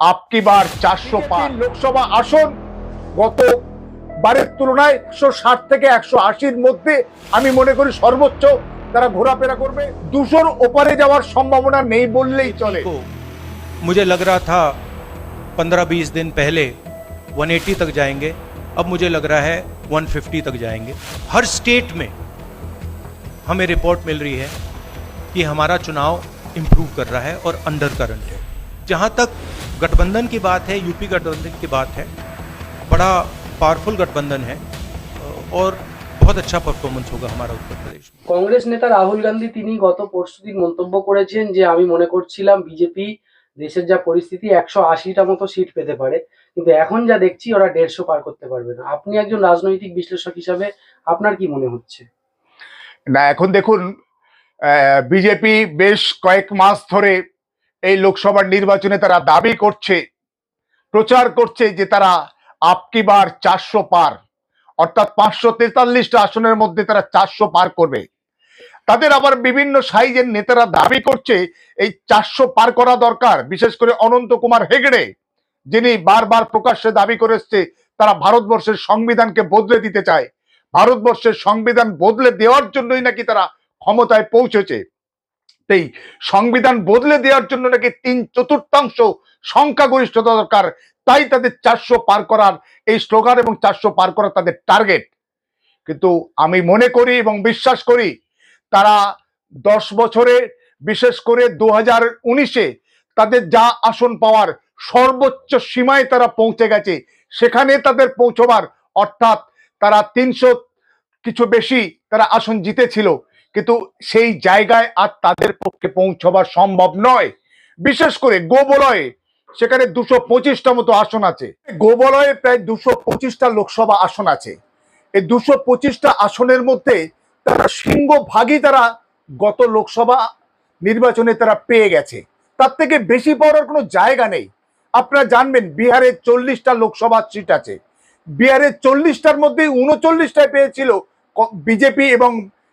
আপকি বার চারশো পার লোকসভা আসন গত বারের তুলনায় একশো ষাট থেকে একশো আশির মধ্যে আমি মনে করি সর্বোচ্চ তারা ঘোরাফেরা করবে দুশোর ওপারে যাওয়ার সম্ভাবনা নেই বললেই চলে को मुझे लग रहा था 15-20 दिन पहले 180 तक जाएंगे अब मुझे लग रहा है 150 तक जाएंगे हर स्टेट में हमें रिपोर्ट मिल रही है कि हमारा चुनाव इम्प्रूव कर रहा है और अंडर करंट है जहाँ तक गठबंधन की बात है यूपी गठबंधन की बात है बड़ा पावरफुल गठबंधन है और बहुत अच्छा परफॉर्मेंस होगा हमारा उत्तर प्रदेश में কংগ্রেস নেতা রাহুল গান্ধী তিনি গত পরশুদিন মন্তব্য করেছেন যে আমি মনে করছিলাম বিজেপি দেশের যা পরিস্থিতি একশো আশিটা মতো সিট পেতে পারে কিন্তু এখন যা দেখছি ওরা দেড়শো পার করতে পারবে না আপনি একজন রাজনৈতিক বিশ্লেষক হিসাবে আপনার কি মনে হচ্ছে না এখন দেখুন বিজেপি বেশ কয়েক মাস ধরে এই লোকসভার নির্বাচনে তারা দাবি করছে, প্রচার করছে যে তারা আপকি বার চারশো পার, অর্থাৎ পাঁচশো তেতাল্লিশটা আসনের মধ্যে তারা চারশো পার করবে। তাদের আবার বিভিন্ন সাইজের নেতারা দাবি করছে, এই চারশো পার করা দরকার, বিশেষ করে অনন্ত কুমার হেগড়ে, যিনি বারবার প্রকাশ্যে দাবি করে এসছে, তারা ভারতবর্ষের সংবিধানকে বদলে দিতে চায়। ভারতবর্ষের সংবিধান বদলে দেওয়ার জন্যই নাকি তারা ক্ষমতায় পৌঁছেছে। এই সংবিধান বদলে দেওয়ার জন্য নাকি তিন চতুর্থাংশ সংখ্যাগরিষ্ঠতা দরকার। তাই তাদের চারশো পার করার এই স্লোগান এবং চারশো পার করা তাদের টার্গেট। কিন্তু আমি মনে করি এবং বিশ্বাস করি, তারা দশ বছরে, বিশেষ করে দু হাজার উনিশে তাদের যা আসন পাওয়ার সর্বোচ্চ সীমায় তারা পৌঁছে গেছে, সেখানে তাদের পৌঁছবার অর্থাৎ তারা তিনশো কিছু বেশি তারা আসন জিতেছিল। কিন্তু সেই জায়গায় আর তাদের পক্ষে পৌঁছবার সম্ভব নয়। বিশেষ করে গোবলয়ে সেখানে দুশো পঁচিশটা মতো আসন আছে। গোবলয়ে প্রায় দুশো পঁচিশটা লোকসভা আসন আছে। এই দুশো পঁচিশটা আসনের মধ্যে তারা সিংহভাগই তারা গত লোকসভা নির্বাচনে তারা পেয়ে গেছে। তার থেকে বেশি পাওয়ার কোনো জায়গা নেই। আপনারা জানবেন, বিহারে চল্লিশটা লোকসভা সিট আছে। বিহারের চল্লিশটার মধ্যে উনচল্লিশটায় পেয়েছিল বিজেপি এবং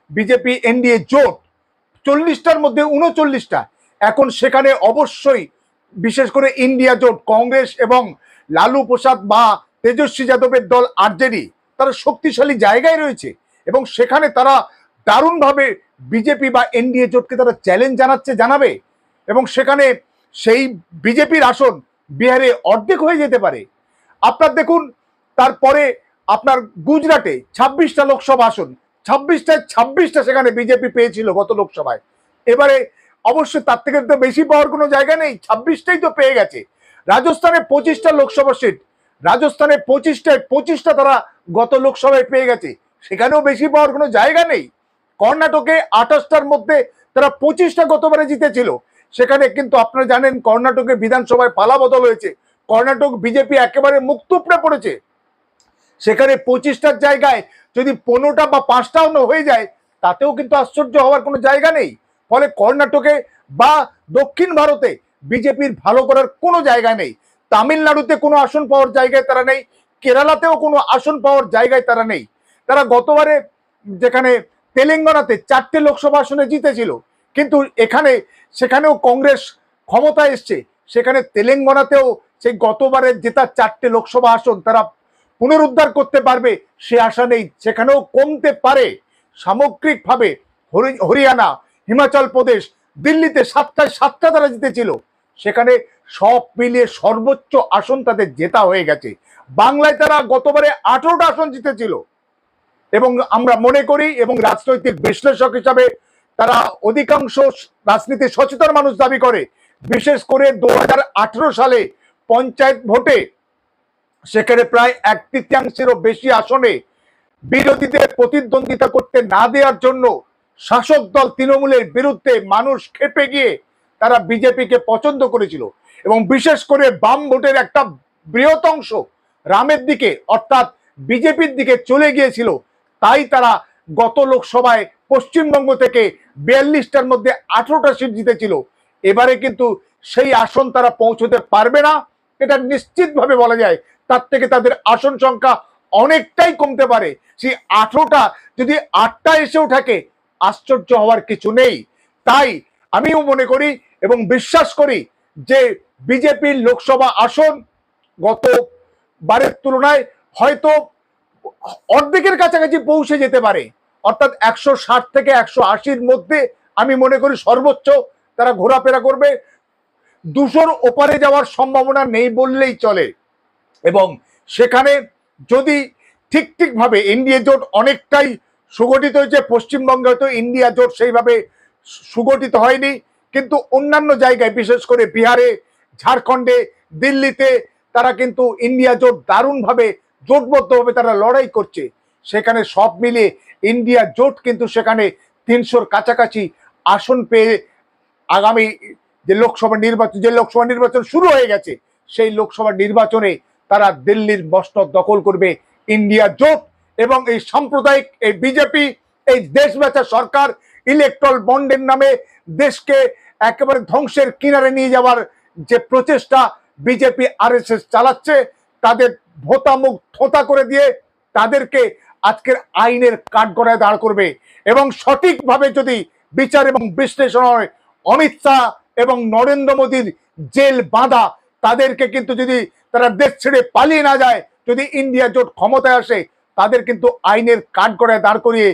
বিজেপি এনডিএ জোট চল্লিশটার মধ্যে উনচল্লিশটা। এখন সেখানে অবশ্যই বিশেষ করে ইন্ডিয়া জোট, কংগ্রেস এবং লালু প্রসাদ বা তেজস্বী যাদবের দল, আরজেডি, তারা শক্তিশালী জায়গায় রয়েছে এবং সেখানে তারা দারুণভাবে বিজেপি বা এনডিএ জোটকে তারা চ্যালেঞ্জ জানাচ্ছে, জানাবে এবং সেখানে সেই বিজেপির আসন বিহারে অর্ধেক হয়ে যেতে পারে। আপনার দেখুন, তারপরে আপনার গুজরাটে ছাব্বিশটা লোকসভা আসন ছাব্বিশটায় ছাব্বিশটা সেখানে বিজেপি পেয়েছিল গত লোকসভায়। এবারে অবশ্যই তার থেকে তো বেশি পাওয়ার কোনো জায়গা নেই, ছাব্বিশটাই তো পেয়ে গেছে। রাজস্থানে পঁচিশটা লোকসভা সিট, রাজস্থানে পঁচিশটায় পঁচিশটা তারা গত লোকসভায় পেয়ে গেছে। সেখানেও বেশি পাওয়ার কোনো জায়গা নেই। কর্ণাটকে আঠাশটার মধ্যে তারা পঁচিশটা গতবারে জিতেছিল। সেখানে কিন্তু আপনারা জানেন কর্ণাটকে বিধানসভায় পালা বদল হয়েছে। কর্ণাটক বিজেপি একেবারে উপড়ে পড়েছে। সেখানে পঁচিশটার জায়গায় যদি পনেরোটা বা পাঁচটাও হয়ে যায়, তাতেও কিন্তু আশ্চর্য হওয়ার কোনো জায়গা নেই। ফলে কর্ণাটকে বা দক্ষিণ ভারতে বিজেপির ভালো করার কোনো জায়গা নেই। তামিলনাড়ুতে কোনো আসন পাওয়ার জায়গায় তারা নেই। কেরালাতেও কোনো আসন পাওয়ার জায়গায় তারা নেই। তারা গতবারে যেখানে তেলেঙ্গানাতে চারটে লোকসভা আসনে জিতেছিল, কিন্তু এখানে, সেখানেও কংগ্রেস ক্ষমতায় এসছে। সেখানে তেলেঙ্গানাতেও সেই গতবারে জেতা চারটে লোকসভা আসন তারা পুনরুদ্ধার করতে পারবে, সে আশা নেই। সেখানেও কমতে পারে। সামগ্রিকভাবে হরি- হরিয়ানা, হিমাচল প্রদেশ, দিল্লিতে সাতটায় সাতটা তারা জিতেছিল। সেখানে সব মিলিয়ে সর্বোচ্চ আসন তাদের জেতা হয়ে গেছে। বাংলায় তারা গতবারে আঠেরোটা আসন জিতেছিল। এবং আমরা মনে করি এবং রাজনৈতিক বিশ্লেষক হিসাবে তারা অধিকাংশ রাজনীতি সচেতন মানুষ দাবি করে। বিশেষ করে দু হাজার আঠেরো সালে পঞ্চায়েত ভোটে সেখানে প্রায় এক তৃতীয়াংশেরও বেশি আসনে বিরোধীদের প্রতিদ্বন্দ্বিতা করতে না দেওয়ার জন্য শাসক দল তৃণমূলের বিরুদ্ধে মানুষ খেপে গিয়ে তারা বিজেপিকে পছন্দ করেছিল। এবং বিশেষ করে বাম ভোটের একটা বৃহৎ অংশ রামের দিকে, অর্থাৎ বিজেপির দিকে চলে গিয়েছিল। তাই তারা গত লোকসভায় পশ্চিমবঙ্গ থেকে বিয়াল্লিশটার মধ্যে আঠেরোটা সিট জিতেছিল। এবারে কিন্তু সেই আসন তারা পৌঁছতে পারবে না। এটা নিশ্চিতভাবে বলা যায়, তার থেকে তাদের আসন সংখ্যা অনেকটাই কমতে পারে। সেই আঠেরোটা যদি আটটা এসেও থাকে, আশ্চর্য হওয়ার কিছু নেই। তাই আমিও মনে করি এবং বিশ্বাস করি যে বিজেপির লোকসভা আসন গত বারের তুলনায় হয়তো অর্ধেকের কাছাকাছি পৌঁছে যেতে পারে। অর্থাৎ একশো ষাট থেকে একশো আশির মধ্যে আমি মনে করি সর্বোচ্চ তারা ঘোরাফেরা করবে। দুশোর ওপারে যাওয়ার সম্ভাবনা নেই বললেই চলে। এবং সেখানে যদি ঠিক ঠিকভাবে ইন্ডিয়া জোট অনেকটাই সুগঠিত হয়েছে, পশ্চিমবঙ্গে হয়তো ইন্ডিয়া জোট সেইভাবে সুগঠিত হয়নি। কিন্তু অন্যান্য জায়গায়, বিশেষ করে বিহারে, ঝাড়খণ্ডে, দিল্লিতে, তারা কিন্তু ইন্ডিয়া জোট দারুণভাবে, জোটবদ্ধভাবে তারা লড়াই করছে। সেখানে সব মিলিয়ে ইন্ডিয়া জোট কিন্তু সেখানে তিনশোর কাছাকাছি আসন পেয়ে আগামী যে লোকসভা নির্বাচন, যে লোকসভা নির্বাচন শুরু হয়ে গেছে, সেই লোকসভা নির্বাচনে তারা দিল্লির মস্তক দখল করবে, ইন্ডিয়া জোট এবং এই সাম্প্রদায়িক, এই বিজেপি, এই দেশ বেচা সরকার ইলেকট্রাল বন্ডের নামে দেশকে একেবারে ধ্বংসের কিনারে নিয়ে যাওয়ার যে প্রচেষ্টা বিজেপি আরএসএস চালাচ্ছে, তাদের ভোতা মুখ থোতা করে দিয়ে তাদেরকে আজকের আইনের কাঠগড়ায় দাঁড় করবে এবং সঠিকভাবে যদি বিচার এবং বিশ্লেষণ হয়, অমিত শাহ এবং নরেন্দ্র মোদীর জেল বাঁধা, তাদেরকে কিন্তু যদি তারা দেশ ছেড়ে পালিয়ে না যায়, যদি ইন্ডিয়া জোট ক্ষমতায় আসে, তাদের কিন্তু আইনের কাঠগড়ায় দাঁড় করিয়ে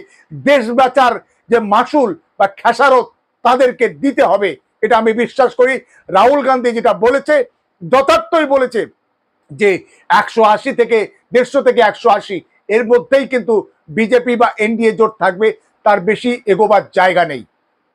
দেশ বাঁচার যে মাসুল বা খেসারত তাদেরকে দিতে হবে, এটা আমি বিশ্বাস করি। রাহুল গান্ধী যেটা বলেছে, যথার্থই বলেছে যে একশো আশি থেকে দেড়শো থেকে একশো আশি, এর মধ্যেই কিন্তু বিজেপি বা এনডিএ জোট থাকবে, তার বেশি এগোবার জায়গা নেই।